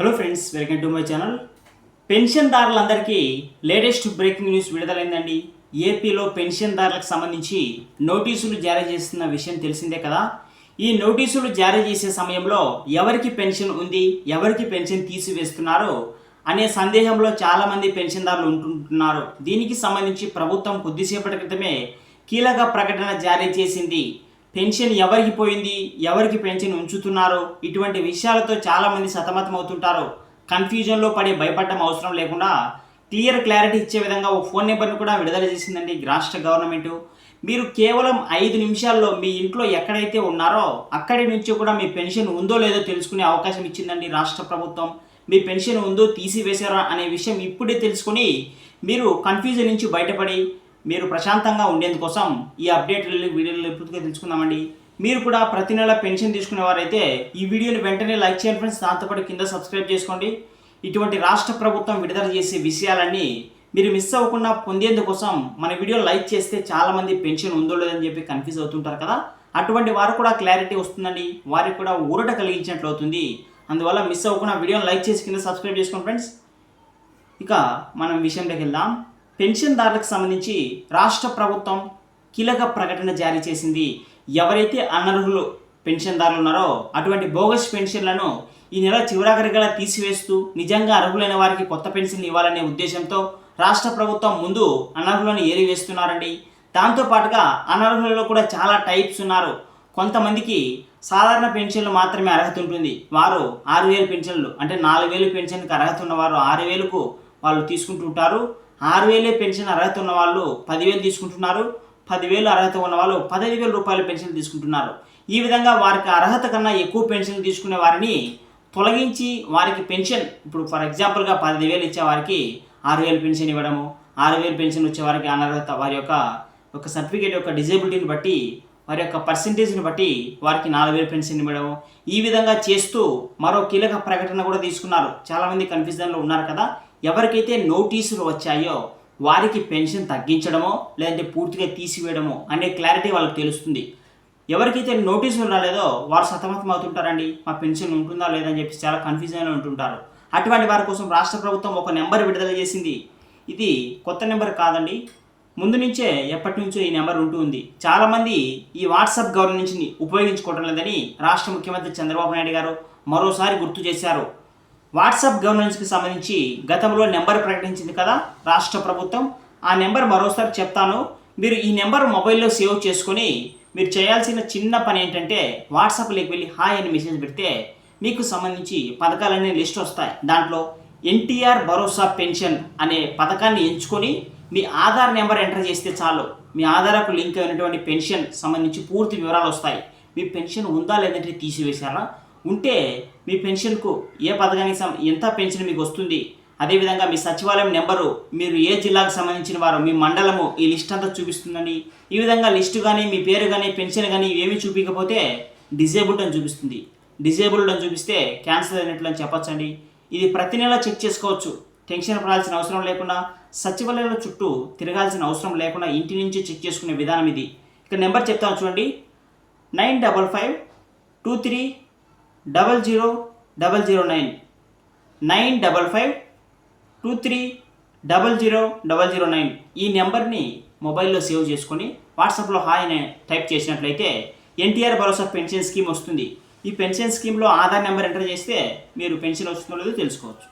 Hello friends welcome to my channel పెన్షన్దారులందరికీ latest breaking news విడుదలైందండి. ఏపీలో పెన్షన్దారులకు సంబంధించి నోటీసులు జారీ చేస్తున్న విషయం తెలిసిందే కదా. ఈ నోటీసులు జారీ చేసే సమయంలో ఎవరికి పెన్షన్ ఉంది ఎవరికి పెన్షన్ తీసివేస్తున్నారు అనే సందేహంలో చాలామంది పెన్షన్దారులు ఉంటుంటున్నారు దీనికి సంబంధించి ప్రభుత్వం కొద్దిసేపటి క్రితమే కీలక ప్రకటన జారీ చేసింది. పెన్షన్ ఎవరికి పోయింది ఎవరికి పెన్షన్ ఉంచుతున్నారో ఇటువంటి విషయాలతో చాలామంది సతమతం అవుతుంటారు కన్ఫ్యూజన్లో పడి భయపడటం అవసరం లేకుండా క్లియర్ క్లారిటీ ఇచ్చే విధంగా ఓ ఫోన్ నెంబర్ను కూడా విడుదల చేసిందండి రాష్ట్ర గవర్నమెంట్. మీరు కేవలం ఐదు నిమిషాల్లో మీ ఇంట్లో ఎక్కడైతే ఉన్నారో అక్కడి నుంచి కూడా మీ పెన్షన్ ఉందో లేదో తెలుసుకునే అవకాశం ఇచ్చిందండి రాష్ట్ర ప్రభుత్వం. మీ పెన్షన్ ఉందో తీసివేశారా అనే విషయం ఇప్పుడే తెలుసుకుని మీరు కన్ఫ్యూజన్ నుంచి బయటపడి మీరు ప్రశాంతంగా ఉండేందుకోసం ఈ అప్డేట్లు వీడియోలు పూర్తిగా తెలుసుకుందామండి. మీరు కూడా ప్రతి నెల పెన్షన్ తీసుకునేవారైతే ఈ వీడియోని వెంటనే లైక్ చేయండి ఫ్రెండ్స్. దాంతోపాటు కింద సబ్స్క్రైబ్ చేసుకోండి. ఇటువంటి రాష్ట్ర ప్రభుత్వం విడుదల చేసే విషయాలన్నీ మీరు మిస్ అవ్వకుండా పొందేందుకోసం మన వీడియో లైక్ చేస్తే చాలామంది పెన్షన్ ఉందో లేదని చెప్పి కన్ఫ్యూజ్ అవుతుంటారు కదా. అటువంటి వారు కూడా క్లారిటీ వస్తుందండి. వారికి కూడా ఊరట కలిగించినట్లు అవుతుంది. అందువల్ల మిస్ అవ్వకుండా వీడియోని లైక్ చేసి కింద సబ్స్క్రైబ్ చేసుకోండి ఫ్రెండ్స్. ఇక మనం విషయంలోకి వెళ్దాం. పెన్షన్దారులకు సంబంధించి రాష్ట్ర ప్రభుత్వం కీలక ప్రకటన జారీ చేసింది. ఎవరైతే అనర్హులు పెన్షన్దారులు ఉన్నారో అటువంటి బోగస్ పెన్షన్లను ఈ నెల చివరాఖరిగా తీసివేస్తూ నిజంగా అర్హులైన వారికి కొత్త పెన్షన్లు ఇవ్వాలనే ఉద్దేశంతో రాష్ట్ర ప్రభుత్వం ముందు అనర్హులను ఏరివేస్తున్నారండి. దాంతోపాటుగా అనర్హులలో కూడా చాలా టైప్స్ ఉన్నారు. కొంతమందికి సాధారణ పెన్షన్లు మాత్రమే అర్హత ఉంటుంది. వారు ఆరు వేలు పెన్షన్లు అంటే నాలుగు వేలు పెన్షన్కి అర్హత ఉన్నవారు ఆరు వేలకు వాళ్ళు తీసుకుంటుంటారు ఆరు వేలే పెన్షన్ అర్హత ఉన్న వాళ్ళు పదివేలు తీసుకుంటున్నారు పదివేలు అర్హత ఉన్న వాళ్ళు పదహైదు వేల రూపాయల పెన్షన్ తీసుకుంటున్నారు. ఈ విధంగా వారికి అర్హత కన్నా ఎక్కువ పెన్షన్ తీసుకునే వారిని తొలగించి వారికి పెన్షన్ ఇప్పుడు ఫర్ ఎగ్జాంపుల్గా పదిహేను వేలు ఇచ్చే వారికి ఆరు వేలు పెన్షన్ ఇవ్వడము ఆరు వేలు పెన్షన్ వచ్చే వారికి అనర్హత వారి యొక్క ఒక సర్టిఫికేట్ యొక్క డిజేబిలిటీని బట్టి వారి యొక్క పర్సంటేజ్ని బట్టి వారికి నాలుగు వేలు పెన్షన్ ఇవ్వడము. ఈ విధంగా చేస్తూ మరో కీలక ప్రకటన కూడా తీసుకున్నారు. చాలామంది కన్ఫ్యూజన్లో ఉన్నారు కదా. ఎవరికైతే నోటీసులు వచ్చాయో వారికి పెన్షన్ తగ్గించడమో లేదంటే పూర్తిగా తీసివేయడమో అనే క్లారిటీ వాళ్ళకి తెలుస్తుంది. ఎవరికైతే నోటీసులు రాలేదో వారు సతమతం అవుతుంటారండి. మా పెన్షన్ ఉంటుందా లేదా? అని చెప్పి చాలా కన్ఫ్యూజన్లో ఉంటుంటారు. అటువంటి వారి కోసం రాష్ట్ర ప్రభుత్వం ఒక నెంబర్ విడుదల చేసింది. ఇది కొత్త నెంబర్ కాదండి. ముందు నుంచే ఎప్పటి నుంచో ఈ నెంబర్ ఉంటుంది చాలామంది ఈ వాట్సాప్ గవర్నెన్స్ని ఉపయోగించుకోవడం లేదని రాష్ట్ర ముఖ్యమంత్రి చంద్రబాబు నాయుడు గారు మరోసారి గుర్తు చేశారు. వాట్సాప్ గవర్నెన్స్కి సంబంధించి గతంలో నెంబర్ ప్రకటించింది కదా రాష్ట్ర ప్రభుత్వం. ఆ నెంబర్ మరోసారి చెప్తాను. మీరు ఈ నెంబర్ మొబైల్లో సేవ్ చేసుకొని మీరు చేయాల్సిన చిన్న పని ఏంటంటే వాట్సాప్లోకి వెళ్ళి హాయ్ అని మెసేజ్ పెడితే మీకు సంబంధించి పథకాలన్నీ లిస్ట్ వస్తాయి. దాంట్లో ఎన్టీఆర్ భరోసా పెన్షన్ అనే పథకాన్ని ఎంచుకొని మీ ఆధార్ నెంబర్ ఎంటర్ చేస్తే చాలు. మీ ఆధార్కు లింక్ అయినటువంటి పెన్షన్ సంబంధించి పూర్తి వివరాలు వస్తాయి. మీ పెన్షన్ ఉందా లేదంటే తీసివేశారా? ఉంటే మీ పెన్షన్కు ఏ పథకానికి ఎంత పెన్షన్ మీకు వస్తుంది? అదేవిధంగా మీ సచివాలయం నెంబరు మీరు ఏ జిల్లాకు సంబంధించిన వారు మీ మండలము ఈ లిస్ట్ అంతా చూపిస్తుందండి. ఈ విధంగా లిస్టు కానీ మీ పేరు కానీ పెన్షన్ కానీ ఏమీ చూపించకపోతే డిజేబుల్డ్ అని చూపిస్తుంది. డిజేబుల్డ్ అని చూపిస్తే క్యాన్సర్ అయినట్లు అని చెప్పచ్చండి. ఇది ప్రతి నెల చెక్ చేసుకోవచ్చు. టెన్షన్ పడాల్సిన అవసరం లేకుండా సచివాలయాల చుట్టూ తిరగాల్సిన అవసరం లేకుండా ఇంటి నుంచి చెక్ చేసుకునే విధానం ఇది. ఇక నెంబర్ చెప్తాను చూడండి. Nine double five two three double zero double zero nine. Nine double five two three double zero double zero nine. ఈ నెంబర్ని మొబైల్లో సేవ్ చేసుకొని వాట్సాప్లో హాయ్ అని టైప్ చేసినట్లయితే ఎన్టీఆర్ భరోసా పెన్షన్ స్కీమ్ వస్తుంది. ఈ పెన్షన్ స్కీమ్లో ఆధార్ నెంబర్ ఎంటర్ చేస్తే మీరు పెన్షన్ వస్తుందో లేదో తెలుసుకోవచ్చు.